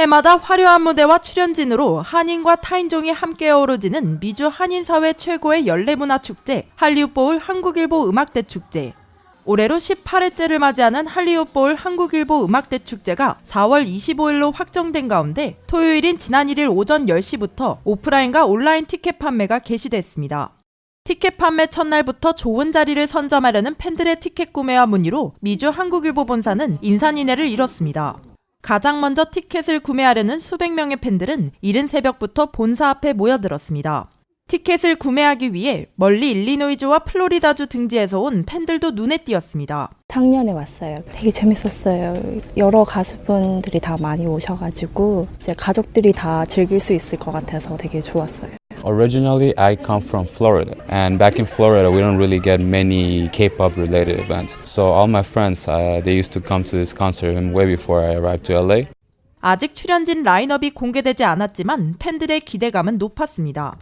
해마다 화려한 무대와 출연진으로 한인과 타인종이 함께 어우러지는 미주 한인사회 최고의 연례문화 축제 할리우드볼 한국일보 음악대 축제. 올해로 18회째를 맞이하는 할리우드볼 한국일보 음악대 축제가 4월 25일로 확정된 가운데 토요일인 지난 1일 오전 10시부터 오프라인과 온라인 티켓 판매가 개시됐습니다. 티켓 판매 첫날부터 좋은 자리를 선점하려는 팬들의 티켓 구매와 문의로 미주 한국일보 본사는 인산인해를 이뤘습니다. 가장 먼저 티켓을 구매하려는 수백 명의 팬들은 이른 새벽부터 본사 앞에 모여들었습니다. 티켓을 구매하기 위해 멀리 일리노이주와 플로리다주 등지에서 온 팬들도 눈에 띄었습니다. 작년에 왔어요. 되게 재밌었어요. 여러 가수분들이 다 많이 오셔가지고 이제 가족들이 다 즐길 수 있을 것 같아서 되게 좋았어요. Originally, I come from Florida, and back in Florida, we don't really get many K-pop related events. So all my friends, uh, they used to come to this concert and way before I arrived to LA. 아직 출연진 라인업이 공개되지 않았지만 팬들의 기대감은 높았습니다.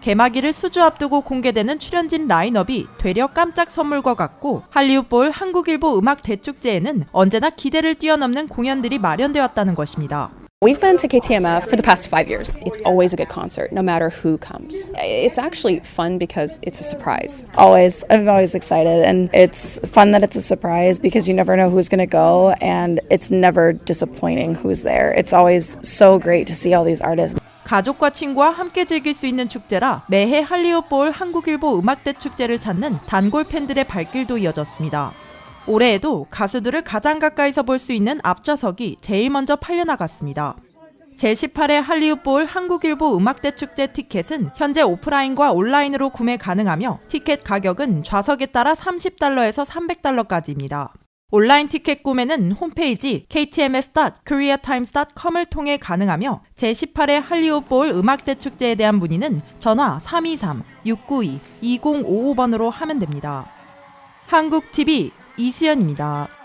개막일을 수주 앞두고 공개되는 출연진 라인업이 되려 깜짝 선물과 같고 할리우드볼 한국일보 음악 대축제에는 언제나 기대를 뛰어넘는 공연들이 마련되어 왔다는 것입니다. We've been to KTMF for the past five years. It's always a good concert, no matter who comes. It's actually fun because it's a surprise. Always, I'm always excited, and it's fun that it's a surprise because you never know who's going to go, and it's never disappointing who's there. It's always so great to see all these artists. 가족과 친구와 함께 즐길 수 있는 축제라 매해 할리우드볼 한국일보 음악대 축제를 찾는 단골 팬들의 발길도 이어졌습니다. 올해에도 가수들을 가장 가까이서 볼 수 있는 앞좌석이 제일 먼저 팔려나갔습니다. 제18회 할리우드볼 한국일보 음악대 축제 티켓은 현재 오프라인과 온라인으로 구매 가능하며 티켓 가격은 좌석에 따라 30달러에서 300달러까지입니다. 온라인 티켓 구매는 홈페이지 ktmf.koreatimes.com을 통해 가능하며 제18회 할리우드볼 음악대 축제에 대한 문의는 전화 323-692-2055번으로 하면 됩니다. 한국TV 이수연입니다.